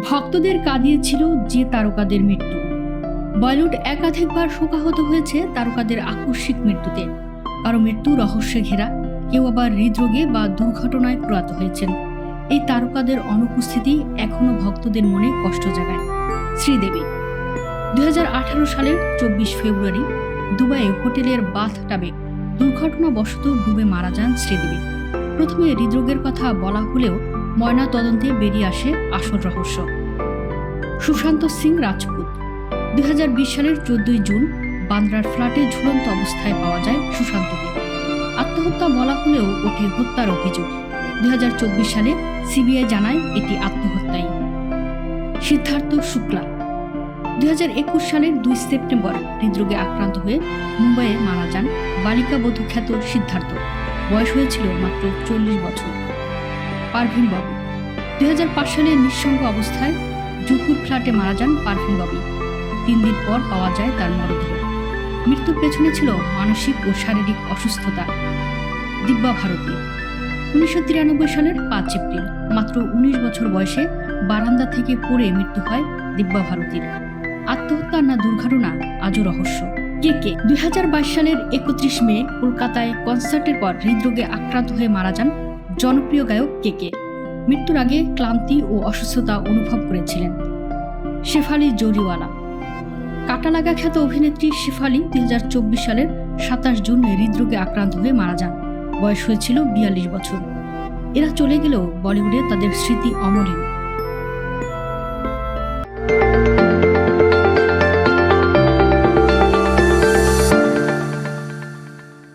ভক্তদের কাঁদিয়েছিল যে তারকাদের মৃত্যু। বলিউড একাধিকবার শোকাহত হয়েছে তারকাদের আকস্মিক মৃত্যুতে। কারও মৃত্যু রহস্যে ঘেরা, কেউ আবার হৃদরোগে বা দুর্ঘটনায় প্রয়াত হয়েছেন। এই তারকাদের অনুপস্থিতি এখনও ভক্তদের মনে কষ্ট জাগায়। শ্রীদেবী দুই হাজার আঠারো সালের চব্বিশ ফেব্রুয়ারি, দুবাইয়ে হোটেলের বাথ টাবে দুর্ঘটনাবশত ডুবে মারা যান শ্রীদেবী। প্রথমে হৃদরোগের কথা বলা হলেও ময়না তদন্তে বেরিয়ে আসে আসল রহস্য। সুশান্ত সিং রাজপুত। দুই হাজার বিশ সালের চোদ্দই জুন বান্দ্রার ফ্ল্যাটে ঝুলন্ত অবস্থায় পাওয়া যায় সুশান্তকে। আত্মহত্যা বলা হলেও ওটি হত্যার অভিযোগ। দুই হাজার চব্বিশ সালে সিবিআই জানায় এটি আত্মহত্যাই। সিদ্ধার্থ শুক্লা। দুই হাজার একুশ সালের দুই সেপ্টেম্বর হৃদরোগে আক্রান্ত হয়ে মুম্বাইয়ে মারা যান বালিকা বধূ খ্যাত সিদ্ধার্থ। বয়স হয়েছিল মাত্র চল্লিশ বছর। পারভিন বাবু দুই সালে নিঃসঙ্গ অবস্থায় জুহুর ফ্ল্যাটে মারা যান পারভিন বাবু তিন দিন পর পাওয়া যায় তার মরদেহ। মৃত্যুর পেছনে ছিল মানসিক ও শারীরিক অসুস্থতা। দিব্যা ভারতী। উনিশশো তিরানব্বই সালের পাঁচ এপ্রিল, মাত্র উনিশ বছর বয়সে বারান্দা থেকে পড়ে মৃত্যু হয় দিব্যা ভারতীর। আত্মহত্যা না দুর্ঘটনা, আজও রহস্য। কে কে? দুই হাজার বাইশ সালের একত্রিশ মে কলকাতায় কনসার্টের পর হৃদরোগে আক্রান্ত হয়ে মারা যান জনপ্রিয় গায়ক কে কে? মৃত্যুর আগে ক্লান্তি ও অসুস্থতা অনুভব করেছিলেন শেফালি জরিওয়ালা। কাটালাগা খ্যাত অভিনেত্রী শেফালি দুই হাজার চব্বিশ সালের সাতাশ জুন হৃদরোগে আক্রান্ত হয়ে মারা যান। বয়স হয়েছিল বিয়াল্লিশ বছর। এরা চলে গেলেও বলিউডে তাদের স্মৃতি অমলিন।